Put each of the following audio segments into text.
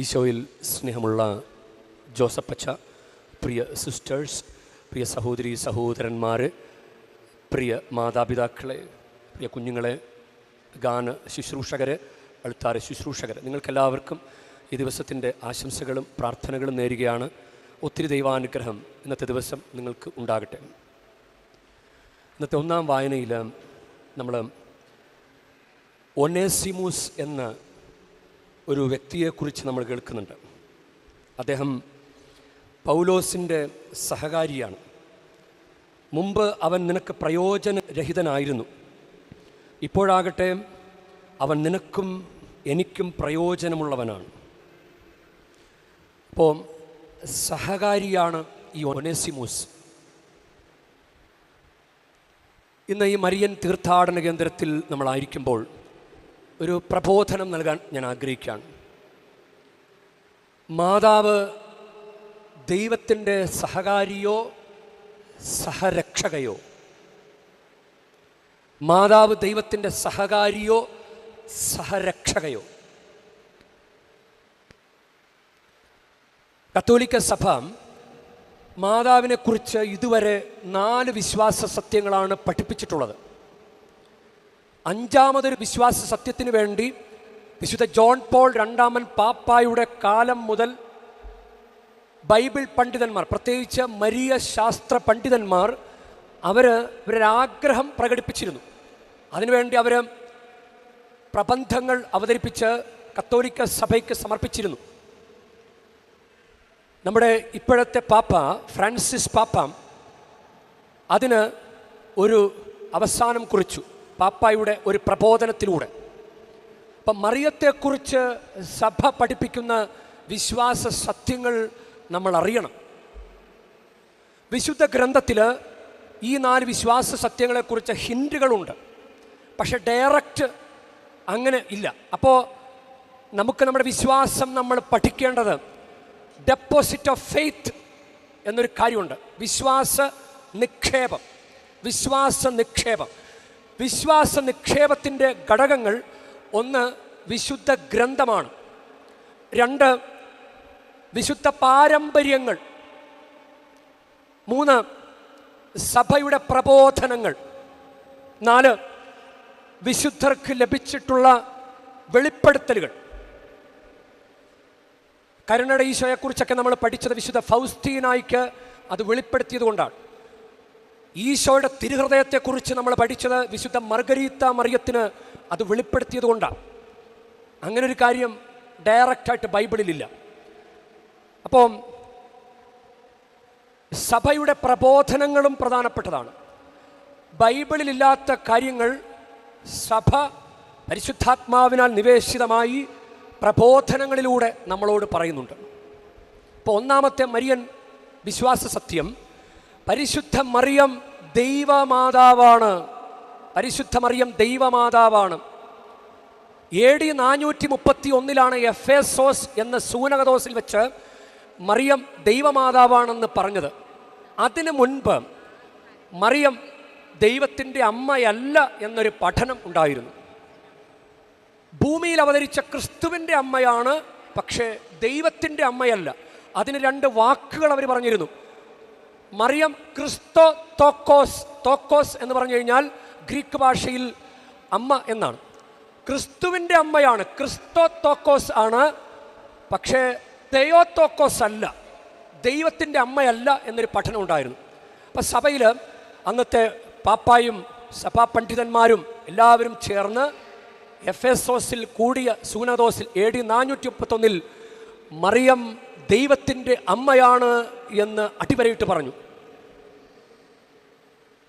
ഈശോയിൽ സ്നേഹമുള്ള ജോസഫച്ച പ്രിയ സിസ്റ്റേഴ്സ് പ്രിയ സഹോദരി സഹോദരന്മാർ പ്രിയ മാതാപിതാക്കളെ പ്രിയ കുഞ്ഞുങ്ങളെ ഗാന ശുശ്രൂഷകർ അൾത്താര ശുശ്രൂഷകർ നിങ്ങൾക്കെല്ലാവർക്കും ഈ ദിവസത്തിന്റെ ആശംസകളും പ്രാർത്ഥനകളും നേരുകയാണ്. ഒത്തിരി ദൈവാനുഗ്രഹം ഇന്നത്തെ ദിവസം നിങ്ങൾക്ക് ഉണ്ടാകട്ടെ. ഇന്നത്തെ ഒന്നാം വായനയിൽ നമ്മൾ ഒനേസിമൂസ് എന്ന ഒരു വ്യക്തിയെക്കുറിച്ച് നമ്മൾ കേൾക്കുന്നുണ്ട്. അദ്ദേഹം പൗലോസിന്റെ സഹകാരിയാണ്. മുമ്പ് അവൻ നിനക്ക് പ്രയോജനരഹിതനായിരുന്നു. ഇപ്പോഴാകട്ടെ അവൻ നിനക്കും എനിക്കും പ്രയോജനമുള്ളവനാണ്. അപ്പോൾ സഹകാരിയാണ് ഈ ഒനേസിമൂസ്. ഇന്ന് ഈ മരിയൻ തീർത്ഥാടന കേന്ദ്രത്തിൽ നമ്മളായിരിക്കുമ്പോൾ ഒരു പ്രബോധനം നൽകാൻ ഞാൻ ആഗ്രഹിക്കുകയാണ്. മാതാവ് ദൈവത്തിന്റെ സഹകാരിയോ സഹരക്ഷകയോ മാതാവ് ദൈവത്തിന്റെ സഹകാരിയോ സഹരക്ഷകയോ. കത്തോലിക്ക സഭ മാതാവിനെക്കുറിച്ച് ഇതുവരെ നാല് വിശ്വാസ സത്യങ്ങളാണ് പഠിപ്പിച്ചിട്ടുള്ളത്. അഞ്ചാമതൊരു വിശ്വാസ സത്യത്തിന് വേണ്ടി വിശുദ്ധ ജോൺ പോൾ രണ്ടാമൻ പാപ്പായുടെ കാലം മുതൽ ബൈബിൾ പണ്ഡിതന്മാർ പ്രത്യേകിച്ച് മരിയ ശാസ്ത്ര പണ്ഡിതന്മാർ അവർ ഇവരൊരാഗ്രഹം പ്രകടിപ്പിച്ചിരുന്നു. അതിനുവേണ്ടി അവർ പ്രബന്ധങ്ങൾ അവതരിപ്പിച്ച് കത്തോലിക്ക സഭയ്ക്ക് സമർപ്പിച്ചിരുന്നു. നമ്മുടെ ഇപ്പോഴത്തെ പാപ്പ ഫ്രാൻസിസ് പാപ്പ അതിന് ഒരു അവസാനം കുറിച്ചു. പാപ്പായുടെ ഒരു പ്രബോധനത്തിലൂടെ. അപ്പം മറിയത്തെക്കുറിച്ച് സഭ പഠിപ്പിക്കുന്ന വിശ്വാസ സത്യങ്ങൾ നമ്മൾ അറിയണം. വിശുദ്ധ ഗ്രന്ഥത്തിൽ ഈ നാല് വിശ്വാസ സത്യങ്ങളെക്കുറിച്ച് ഹിൻഡുകളുണ്ട് പക്ഷെ ഡയറക്റ്റ് അങ്ങനെ ഇല്ല. അപ്പോൾ നമുക്ക് നമ്മുടെ വിശ്വാസം നമ്മൾ പഠിക്കേണ്ടത് ഡെപ്പോസിറ്റ് ഓഫ് ഫെയ്ത്ത് എന്നൊരു കാര്യമുണ്ട്. വിശ്വാസ നിക്ഷേപം. വിശ്വാസ നിക്ഷേപം. വിശ്വാസ നിക്ഷേപത്തിന്റെ ഘടകങ്ങൾ ഒന്ന് വിശുദ്ധ ഗ്രന്ഥമാണ്. രണ്ട് വിശുദ്ധ പാരമ്പര്യങ്ങൾ. മൂന്ന് സഭയുടെ പ്രബോധനങ്ങൾ. നാല് വിശുദ്ധർക്ക് ലഭിച്ചിട്ടുള്ള വെളിപ്പെടുത്തലുകൾ. കരുണയുടെ ഈശോയെക്കുറിച്ചൊക്കെ നമ്മൾ പഠിച്ചത് വിശുദ്ധ ഫൗസ്തീനായിക്ക് അത് വെളിപ്പെടുത്തിയത് കൊണ്ടാണ്. ഈശോയുടെ തിരുഹൃദയത്തെക്കുറിച്ച് നമ്മൾ പഠിച്ചത് വിശുദ്ധ മർഗരീത്ത മറിയത്തിന് അത് വെളിപ്പെടുത്തിയത് കൊണ്ടാണ്. അങ്ങനെ ഒരു കാര്യം ഡയറക്റ്റായിട്ട് ബൈബിളിലില്ല. അപ്പോൾ സഭയുടെ പ്രബോധനങ്ങളും പ്രധാനപ്പെട്ടതാണ്. ബൈബിളിലില്ലാത്ത കാര്യങ്ങൾ സഭ പരിശുദ്ധാത്മാവിനാൽ നിവേശിതമായി പ്രബോധനങ്ങളിലൂടെ നമ്മളോട് പറയുന്നുണ്ട്. ഇപ്പോൾ ഒന്നാമത്തെ മരിയൻ വിശ്വാസ സത്യം പരിശുദ്ധ മറിയം ദൈവമാതാവാണ്. പരിശുദ്ധ മറിയം ദൈവമാതാവാണ്. എ ഡി നാനൂറ്റി മുപ്പത്തി ഒന്നിലാണ് എഫ് എ സോസ് എന്ന സൂനകദോസിൽ വെച്ച് മറിയം ദൈവമാതാവാണെന്ന് പറഞ്ഞത്. അതിനു മുൻപ് മറിയം ദൈവത്തിന്റെ അമ്മയല്ല എന്നൊരു പഠനം ഉണ്ടായിരുന്നു. ഭൂമിയിൽ അവതരിച്ച ക്രിസ്തുവിന്റെ അമ്മയാണ് പക്ഷേ ദൈവത്തിന്റെ അമ്മയല്ല. അതിന് രണ്ട് വാക്കുകൾ അവർ പറഞ്ഞിരുന്നു. മറിയം ക്രിസ്തോ തോക്കോസ് തോക്കോസ് എന്ന് പറഞ്ഞു കഴിഞ്ഞാൽ ഗ്രീക്ക് ഭാഷയിൽ അമ്മ എന്നാണ്. ക്രിസ്തുവിന്റെ അമ്മയാണ് ക്രിസ്തോ തോക്കോസ് ആണ് പക്ഷേ തെയോത്തോക്കോസ് അല്ല ദൈവത്തിന്റെ അമ്മയല്ല എന്നൊരു പഠനം ഉണ്ടായിരുന്നു. അപ്പം സഭയിൽ അന്നത്തെ പാപ്പായും സഭാ പണ്ഡിതന്മാരും എല്ലാവരും ചേർന്ന് എഫ് എസ് ഓസിൽ കൂടിയ സൂനദോസിൽ എ ഡി നാനൂറ്റി മുപ്പത്തൊന്നിൽ മറിയം ദൈവത്തിന്റെ അമ്മയാണ് എന്ന് അടിവരയിട്ട് പറഞ്ഞു.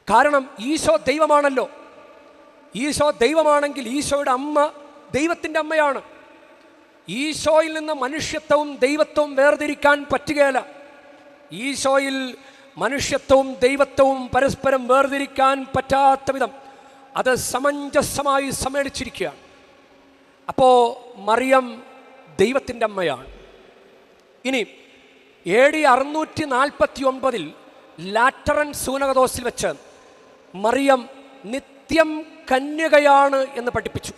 കാരണം ഈശോ ദൈവമാണല്ലോ. ഈശോ ദൈവമാണെങ്കിൽ ഈശോയുടെ അമ്മ ദൈവത്തിന്റെ അമ്മയാണ്. ഈശോയിൽ നിന്ന് മനുഷ്യത്വവും ദൈവത്വവും വേർതിരിക്കാൻ പറ്റുകയില്ല. ഈശോയിൽ മനുഷ്യത്വവും ദൈവത്വവും പരസ്പരം വേർതിരിക്കാൻ പറ്റാത്ത വിധം അത് സമഞ്ജസമായി സമ്മേളിച്ചിരിക്കുകയാണ് അപ്പോൾ മറിയം ദൈവത്തിന്റെ അമ്മയാണ്. ഇനി എ ഡി അറുന്നൂറ്റി നാൽപ്പത്തി ഒൻപതിൽ ലാറ്ററൻ സൂനകദോസിൽ വെച്ച് മറിയം നിത്യം കന്യകയാണ് എന്ന് പഠിപ്പിച്ചു.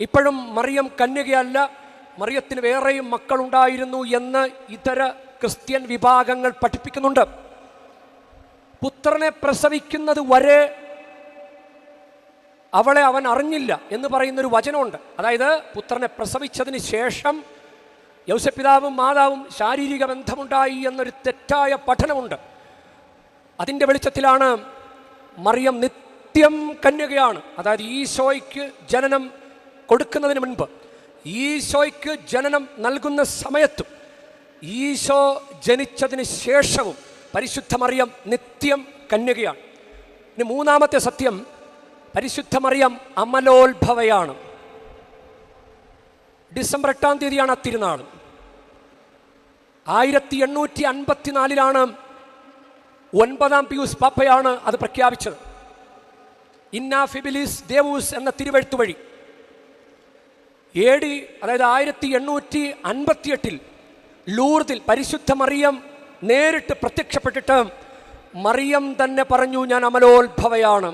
ഇപ്പോഴും മറിയം കന്യകയല്ല മറിയത്തിന് വേറെയും മക്കളുണ്ടായിരുന്നു എന്ന് ഇതര ക്രിസ്ത്യൻ വിഭാഗങ്ങൾ പഠിപ്പിക്കുന്നുണ്ട്. പുത്രനെ പ്രസവിക്കുന്നത് വരെ അവളെ അവൻ അറിഞ്ഞില്ല എന്ന് പറയുന്നൊരു വചനമുണ്ട്. അതായത് പുത്രനെ പ്രസവിച്ചതിന് ശേഷം യൗസപിതാവും മാതാവും ശാരീരിക ബന്ധമുണ്ടായി എന്നൊരു തെറ്റായ പഠനമുണ്ട്. അതിന്റെ വെളിച്ചത്തിലാണ് മറിയം നിത്യം കന്യകയാണ്. അതായത് ഈശോയ്ക്ക് ജനനം കൊടുക്കുന്നതിന് മുൻപ് ഈശോയ്ക്ക് ജനനം നൽകുന്ന സമയത്തും ഈശോ ജനിച്ചതിന് ശേഷവും പരിശുദ്ധമറിയം നിത്യം കന്യകയാണ്. ഇനി മൂന്നാമത്തെ സത്യം പരിശുദ്ധമറിയം അമലോത്ഭവയാണ്. ഡിസംബർ എട്ടാം തീയതിയാണ് ആ തിരുനാൾ ആയിരത്തി എണ്ണൂറ്റി അൻപത്തിനാലിലാണ് ഒൻപതാം പിയൂസ് പാപ്പയാണ് അത് പ്രഖ്യാപിച്ചത്. ഇന്നാ ഫിബിലിസ് ദേവൂസ് എന്ന തിരുവഴുത്തു വഴി. ഏ ഡി അതായത് ആയിരത്തി എണ്ണൂറ്റി അൻപത്തിയെട്ടിൽ ലൂർദിൽ പരിശുദ്ധ മറിയം നേരിട്ട് പ്രത്യക്ഷപ്പെട്ടിട്ട് മറിയം തന്നെ പറഞ്ഞു ഞാൻ അമലോത്ഭവയാണ്.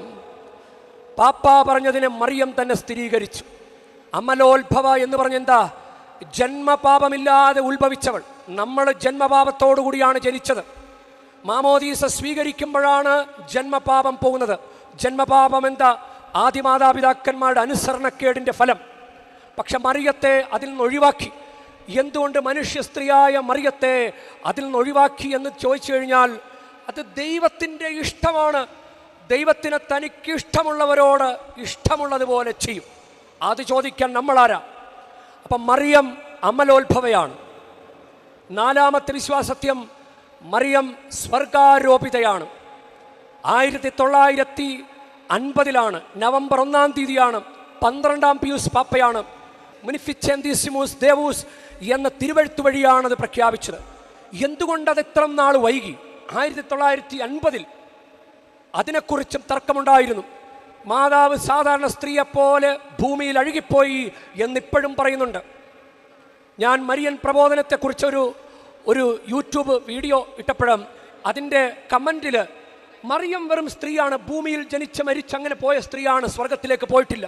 പാപ്പ പറഞ്ഞതിനെ മറിയം തന്നെ സ്ഥിരീകരിച്ചു. അമലോത്ഭവ എന്ന് പറഞ്ഞെന്താ? ജന്മപാപമില്ലാതെ ഉത്ഭവിച്ചവൾ. നമ്മൾ ജന്മപാപത്തോടു കൂടിയാണ് ജനിച്ചത്. മാമോദീസ സ്വീകരിക്കുമ്പോഴാണ് ജന്മപാപം പോകുന്നത്. ജന്മപാപം എന്താ? ആദിമാതാപിതാക്കന്മാരുടെ അനുസരണക്കേടിന്റെ ഫലം. പക്ഷെ മറിയത്തെ അതിൽ നിന്ന് ഒഴിവാക്കി. എന്തുകൊണ്ട് മനുഷ്യ സ്ത്രീയായ മറിയത്തെ അതിൽ നിന്ന് ഒഴിവാക്കി എന്ന് ചോദിച്ചു കഴിഞ്ഞാൽ അത് ദൈവത്തിന്റെ ഇഷ്ടമാണ്. ദൈവത്തിന് തനിക്ക് ഇഷ്ടമുള്ളവരോട് ഇഷ്ടമുള്ളതുപോലെ ചെയ്യും. അത് ചോദിക്കാൻ നമ്മളാരാ? അപ്പം മറിയം അമലോത്ഭവയാണ്. നാലാമത്തെ വിശ്വാസത്യം മറിയം സ്വർഗാരോപിതയാണ്. ആയിരത്തി തൊള്ളായിരത്തി അൻപതിലാണ് നവംബർ ഒന്നാം തീയതിയാണ് പന്ത്രണ്ടാം പിയൂസ് പാപ്പയാണ് മുനിഫിച്ചെന്തിസിമൂസ് ദേവൂസ് എന്ന തിരുവഴുത്തു വഴിയാണ് അത് പ്രഖ്യാപിച്ചത്. എന്തുകൊണ്ടത് ഇത്ര നാൾ വൈകി? ആയിരത്തി തൊള്ളായിരത്തി അൻപതിൽ അതിനെക്കുറിച്ചും തർക്കമുണ്ടായിരുന്നു. മാതാവ് സാധാരണ സ്ത്രീയെപ്പോലെ ഭൂമിയിൽ അഴുകിപ്പോയി എന്നിപ്പോഴും പറയുന്നുണ്ട്. ഞാൻ മരിയൻ പ്രബോധനത്തെക്കുറിച്ചൊരു ഒരു യൂട്യൂബ് വീഡിയോ ഇട്ടപ്പോഴും അതിന്റെ കമന്റിൽ മറിയം വെറും സ്ത്രീയാണ് ഭൂമിയിൽ ജനിച്ച് മരിച്ച് അങ്ങനെ പോയ സ്ത്രീയാണ് സ്വർഗത്തിലേക്ക് പോയിട്ടില്ല.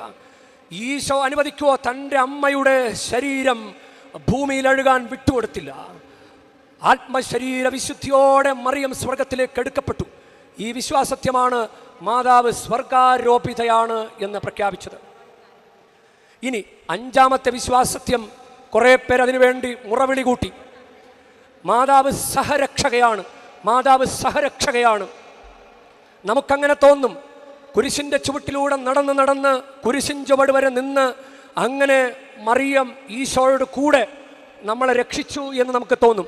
ഈശോ അനുവദിക്കുവോ തന്റെ അമ്മയുടെ ശരീരം ഭൂമിയിൽ അഴുകാൻ വിട്ടുകൊടുത്തില്ല. ആത്മശരീര വിശുദ്ധിയോടെ മറിയം സ്വർഗത്തിലേക്ക് എടുക്കപ്പെട്ടു. ഈ വിശ്വാസത്യമാണ് മാതാവ് സ്വർഗാരോപിതയാണ് എന്ന് പ്രഖ്യാപിച്ചത്. ഇനി അഞ്ചാമത്തെ വിശ്വാസത്യം കുറേ പേർ അതിനുവേണ്ടി മുറവിളി കൂട്ടി. മാതാവ് സഹരക്ഷകയാണ്. മാതാവ് സഹരക്ഷകയാണ്. നമുക്കങ്ങനെ തോന്നും കുരിശിന്റെ ചുവട്ടിലൂടെ നടന്ന് നടന്ന് കുരിശിൻ ചുവട് വരെ നിന്ന് അങ്ങനെ മറിയം ഈശോയുടെ കൂടെ നമ്മളെ രക്ഷിച്ചു എന്ന് നമുക്ക് തോന്നും.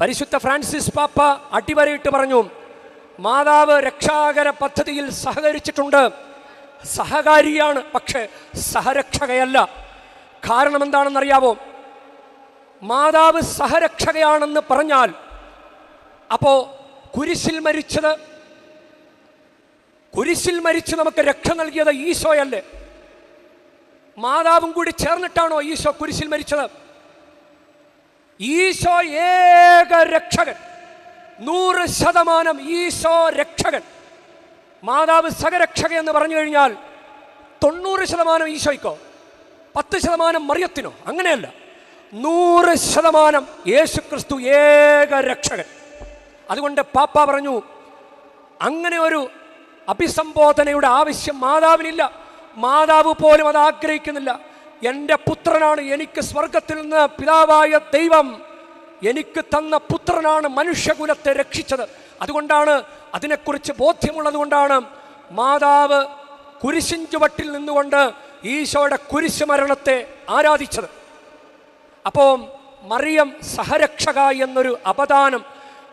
പരിശുദ്ധ ഫ്രാൻസിസ് പാപ്പ അടിവരയിട്ട് പറഞ്ഞു മാതാവ് രക്ഷാകര പദ്ധതിയിൽ സഹകരിച്ചിട്ടുണ്ട്. സഹകാരിയാണ് പക്ഷേ സഹരക്ഷകയല്ല. കാരണം എന്താണെന്നറിയാവോ? മാതാവ് സഹരക്ഷകയാണെന്ന് പറഞ്ഞാൽ അപ്പോ കുരിശിൽ മരിച്ചത് കുരിശിൽ മരിച്ച് നമുക്ക് രക്ഷ നൽകിയത് ഈശോയല്ലേ? മാതാവും കൂടി ചേർന്നിട്ടാണോ ഈശോ കുരിശിൽ മരിച്ചത്? ഈശോ ഏക രക്ഷകൻ നൂറ് ശതമാനം ഈശോ രക്ഷകൻ. മാതാവ് സഹരക്ഷക എന്ന് പറഞ്ഞു കഴിഞ്ഞാൽ തൊണ്ണൂറ് ശതമാനം ഈശോയ്ക്കോ പത്ത് ശതമാനം മറിയത്തിനോ അങ്ങനെയല്ല. നൂറ് ശതമാനം യേശു ക്രിസ്തു ഏക രക്ഷകൻ. അതുകൊണ്ട് പാപ്പ പറഞ്ഞു അങ്ങനെ ഒരു അഭിസംബോധനയുടെ ആവശ്യം മാതാവിനില്ല. മാതാവ് പോലും അത് ആഗ്രഹിക്കുന്നില്ല. എന്റെ പുത്രനാണ് എനിക്ക് സ്വർഗത്തിൽ നിന്ന് പിതാവായ ദൈവം എനിക്ക് തന്ന പുത്രനാണ് മനുഷ്യകുലത്തെ രക്ഷിച്ചത്. അതുകൊണ്ടാണ് അതിനെക്കുറിച്ച് ബോധ്യമുള്ളത് കൊണ്ടാണ് മാതാവ് കുരിശിൻ ചുവട്ടിൽ നിന്നുകൊണ്ട് ഈശോയുടെ കുരിശ് മരണത്തെ ആരാധിച്ചത്. അപ്പോൾ മറിയം സഹരക്ഷക എന്നൊരു അപദാനം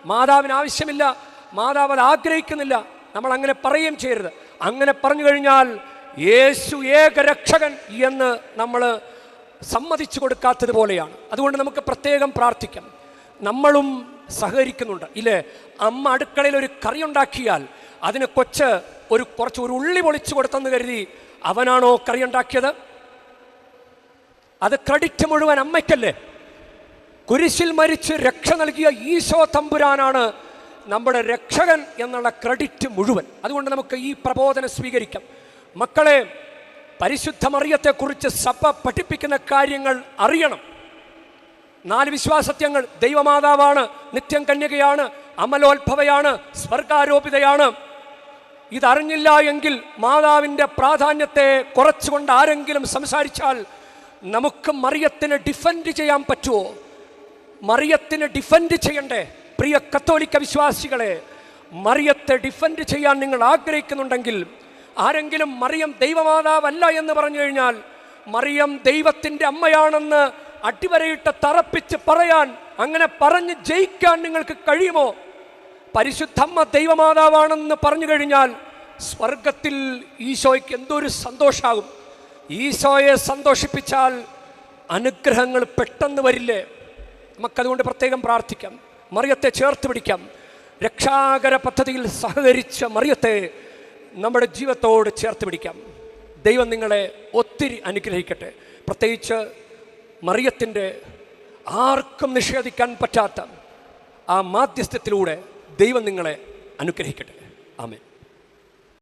മാതാവിന് ആവശ്യമില്ല മാതാവ് അത് ആഗ്രഹിക്കുന്നില്ല. നമ്മൾ അങ്ങനെ പറയുകയും ചെയ്യരുത്. അങ്ങനെ പറഞ്ഞു കഴിഞ്ഞാൽ യേശു ഏക രക്ഷകൻ എന്ന് നമ്മൾ സമ്മതിച്ചു കൊടുക്കാത്തതുപോലെയാണ് അതുകൊണ്ട് നമുക്ക് പ്രത്യേകം പ്രാർത്ഥിക്കാം. നമ്മളും സഹകരിക്കുന്നുണ്ട്. ഇല്ലേ? അമ്മ അടുക്കളയിൽ ഒരു കറി ഉണ്ടാക്കിയാൽ അതിന് കൊച്ച് ഒരു കുറച്ച് ഒരു ഉള്ളി പൊളിച്ചു കൊടുത്തെന്ന് കരുതി അവനാണോ കറി ഉണ്ടാക്കിയത്? അത് ക്രെഡിറ്റ് മുഴുവൻ അമ്മയ്ക്കല്ലേ? കുരിശിൽ മരിച്ച് രക്ഷ നൽകിയ ഈശോ തമ്പുരാനാണ് നമ്മുടെ രക്ഷകൻ എന്നുള്ള ക്രെഡിറ്റ് മുഴുവൻ. അതുകൊണ്ട് നമുക്ക് ഈ പ്രബോധനം സ്വീകരിക്കാം. മക്കളെ പരിശുദ്ധ മറിയത്തെക്കുറിച്ച് സഭ പഠിപ്പിക്കുന്ന കാര്യങ്ങൾ അറിയണം. നാല് വിശ്വാസത്യങ്ങൾ. ദൈവമാതാവാണ് നിത്യം കന്യകയാണ് അമലോത്ഭവയാണ് സ്വർഗാരോപിതയാണ്. ഇതറിഞ്ഞില്ല എങ്കിൽ മാതാവിന്റെ പ്രാധാന്യത്തെ കുറച്ചുകൊണ്ട് ആരെങ്കിലും സംസാരിച്ചാൽ നമുക്ക് മറിയത്തിന് ഡിഫെൻഡ് ചെയ്യാൻ പറ്റുമോ മറിയത്തിന് ഡിഫെൻഡ് ചെയ്യണ്ടേ? പ്രിയ കത്തോലിക്ക വിശ്വാസികളെ മറിയത്തെ ഡിഫെൻഡ് ചെയ്യാൻ നിങ്ങൾ ആഗ്രഹിക്കുന്നുണ്ടെങ്കിൽ ആരെങ്കിലും മറിയം ദൈവമാതാവല്ല എന്ന് പറഞ്ഞു കഴിഞ്ഞാൽ മറിയം ദൈവത്തിന്റെ അമ്മയാണെന്ന് അടിവരയിട്ട് തറപ്പിച്ച് പറയാൻ അങ്ങനെ പറഞ്ഞ് ജയിക്കാൻ നിങ്ങൾക്ക് കഴിയുമോ? പരിശുദ്ധമ്മ ദൈവമാതാവാണെന്ന് പറഞ്ഞു കഴിഞ്ഞാൽ സ്വർഗത്തിൽ ഈശോയ്ക്ക് എന്തൊരു സന്തോഷാകും. ഈശോയെ സന്തോഷിപ്പിച്ചാൽ അനുഗ്രഹങ്ങൾ പെട്ടെന്ന് വരില്ലേ? നമുക്കതുകൊണ്ട് പ്രത്യേകം പ്രാർത്ഥിക്കാം. മറിയത്തെ ചേർത്ത് പിടിക്കാം. രക്ഷാകര പദ്ധതിയിൽ സഹകരിച്ച മറിയത്തെ നമ്മുടെ ജീവിതത്തോട് ചേർത്ത് പിടിക്കാം. ദൈവം നിങ്ങളെ ഒത്തിരി അനുഗ്രഹിക്കട്ടെ. പ്രത്യേകിച്ച് മറിയത്തിന്റെ ആർക്കും നിഷേധിക്കാൻ പറ്റാത്ത ആ മാധ്യസ്ഥത്തിലൂടെ ദൈവം നിങ്ങളെ അനുഗ്രഹിക്കട്ടെ. ആമേൻ.